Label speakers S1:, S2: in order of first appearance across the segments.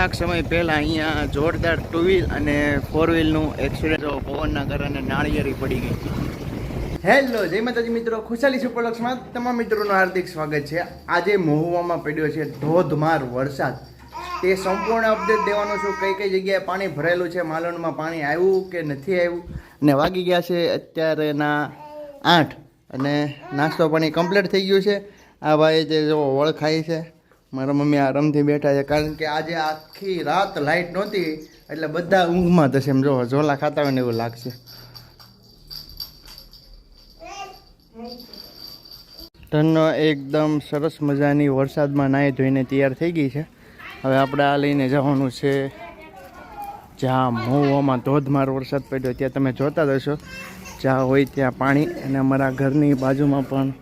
S1: કેટલાક સમય પહેલા અહીંયા જોરદાર ટુ વ્હીલ અને ફોર વ્હીલનું એક્સિડન્ટ પવનના કારણે નાળિયેરી પડી ગઈ. હેલો જય માતાજી મિત્રો. ખુશાલી સુપરલક્ષમાં તમામ મિત્રોનું હાર્દિક સ્વાગત છે. આજે મહુવામાં પડ્યો છે ધોધમાર વરસાદ. તે સંપૂર્ણ અપડેટ દેવાનો છું. કઈ કઈ જગ્યાએ પાણી ભરાયેલું છે, માલણમાં પાણી આવ્યું કે નથી આવ્યું? ને વાગી ગયા છે અત્યારેના આઠ. અને નાસ્તો પાણી કમ્પ્લીટ થઈ ગયું છે. આ ભાઈ જે જો ઓળખાય છે મારા મમ્મી આરામથી બેઠા છે, કારણ કે આજે આખી રાત લાઇટ નહોતી, એટલે બધા ઊંઘમાં થશે એમ જો, ઝોલા ખાતા હોય ને એવું લાગશે. ધનનો એકદમ સરસ મજાની વરસાદમાં નાહી ધોઈને તૈયાર થઈ ગઈ છે. હવે આપણે આ લઈને જવાનું છે જ્યાં મોવામાં ધોધમાર વરસાદ પડ્યો, ત્યાં તમે જોતા જશો જ્યાં હોય ત્યાં પાણી અને અમારા ઘરની બાજુમાં પણ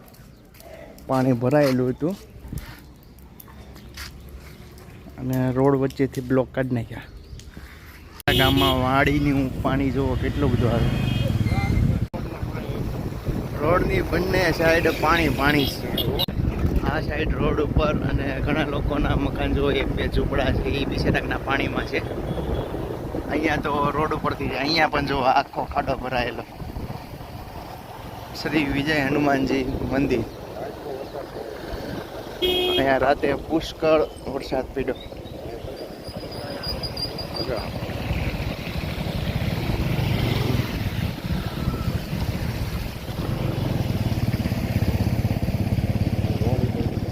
S1: પાણી ભરાયેલું હતું. અને રોડ વચ્ચેથી બ્લોક કાઢી નાખ્યા. ગામમાં વાડીનું પાણી જુઓ કેટલું બધું આવે. રોડની બંને સાઈડ પાણી પાણી છે. આ સાઈડ રોડ ઉપર અને ઘણા લોકોના મકાન જુઓ, એક, બે ઝૂંપડા છે એ બિસેરાકના પાણીમાં છે. અહીંયા તો રોડ ઉપરથી અહીંયા પણ જુઓ, આખો ખાડો ભરાયેલો. શ્રી વિજય હનુમાનજી મંદિર. અહીંયા રાતે પુષ્કળ વરસાદ પીડ્યો.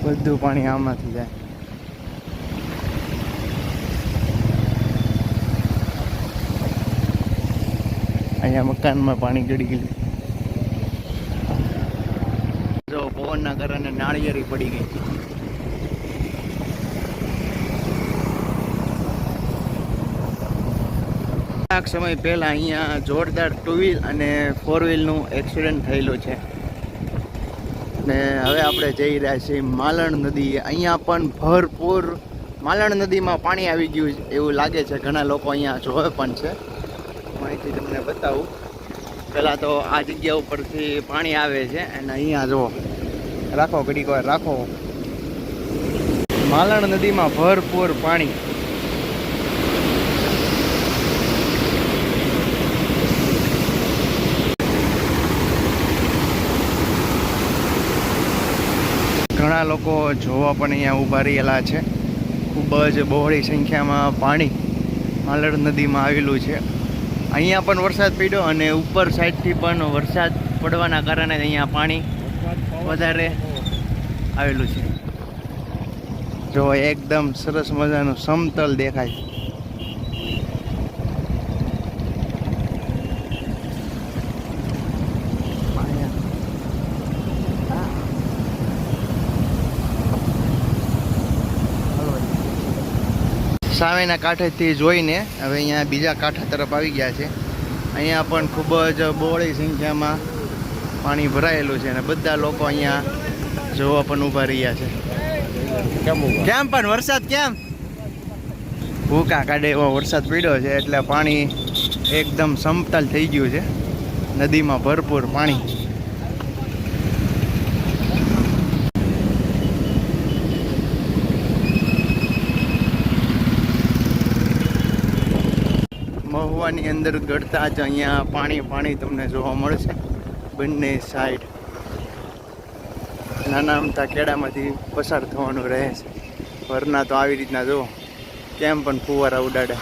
S1: બધું પાણી આમાંથી જાય. અહીંયા મકાનમાં પાણી ગળી ગયું. જો પવનના કારણે નાળિયેરી પડી ગઈ કેટલાક સમય પહેલાં અહીંયા જોરદાર ટુ વ્હીલ અને ફોર વ્હીલનું એક્સિડન્ટ થયેલું છે. ને હવે આપણે જઈ રહ્યા છીએ માલણ નદી. અહીંયા પણ ભરપૂર માલણ નદીમાં પાણી આવી ગયું છે. એવું લાગે છે. ઘણા લોકો અહીંયા જોવે પણ છે. માહિતી તમને બતાવું. પહેલાં તો આ જગ્યા ઉપરથી પાણી આવે છે અને અહીંયા જુઓ. રાખો, ઘડીક વાર રાખો. માલણ નદીમાં ભરપૂર પાણી. ઘણા લોકો જોવા પણ અહીંયા ઊભા રહેલા છે. ખૂબ જ બહોળી સંખ્યામાં પાણી માલણ નદીમાં આવેલું છે. અહીંયા પણ વરસાદ પડ્યો અને ઉપર સાઈડથી પણ વરસાદ પડવાના કારણે અહીંયા પાણી વધારે આવેલું છે. જો એકદમ સરસ મજાનું સમતલ દેખાય. સામેના કાંઠેથી જોઈને હવે અહીંયા બીજા કાંઠા તરફ આવી ગયા છે. અહીંયા પણ ખૂબ જ બહોળી સંખ્યામાં પાણી ભરાયેલું છે અને બધા લોકો અહીંયા જોવા પણ ઊભા રહ્યા છે. કેમ પણ વરસાદ કેમ? ભૂકા કાઢે એવો વરસાદ પડ્યો છે એટલે પાણી એકદમ સમતલ થઈ ગયું છે. નદીમાં ભરપૂર પાણી. મહુવાની અંદર ગળતા જ અહીંયા પાણી પાણી તમને જોવા મળશે. બંને સાઈડ નાના અમતા કેડામાંથી પસાર થવાનું રહે છે. વરના તો આવી રીતના જો કેમ પણ ફુવારા ઉડાડે.